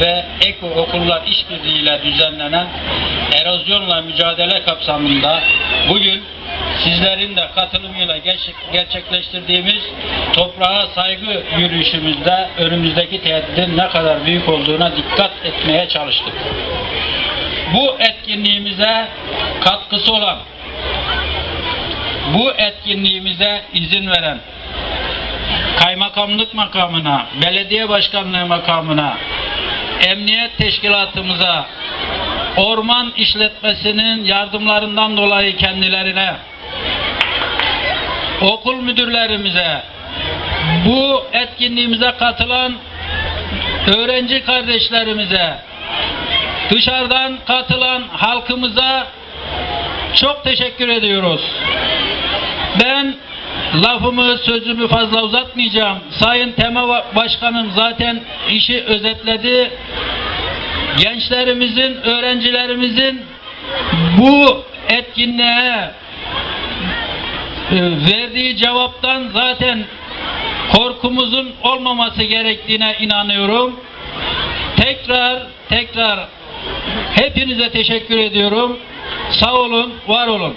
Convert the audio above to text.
ve Eko Okullar İşbirliğiyle düzenlenen erozyonla mücadele kapsamında bugün sizlerin de katılımıyla gerçek- gerçekleştirdiğimiz toprağa saygı yürüyüşümüzde önümüzdeki tehdidin ne kadar büyük olduğuna dikkat etmeye çalıştık. Bu etkinliğimize katkısı olan, bu etkinliğimize izin veren, kaymakamlık makamına, belediye başkanlığı makamına, emniyet teşkilatımıza, orman işletmesinin yardımlarından dolayı kendilerine, okul müdürlerimize, bu etkinliğimize katılan öğrenci kardeşlerimize, dışarıdan katılan halkımıza çok teşekkür ediyoruz. Lafımı, sözümü fazla uzatmayacağım. Sayın Tema Başkanım zaten işi özetledi. Gençlerimizin, öğrencilerimizin bu etkinliğe e, verdiği cevaptan zaten korkumuzun olmaması gerektiğine inanıyorum. Tekrar tekrar hepinize teşekkür ediyorum. Sağ olun, var olun.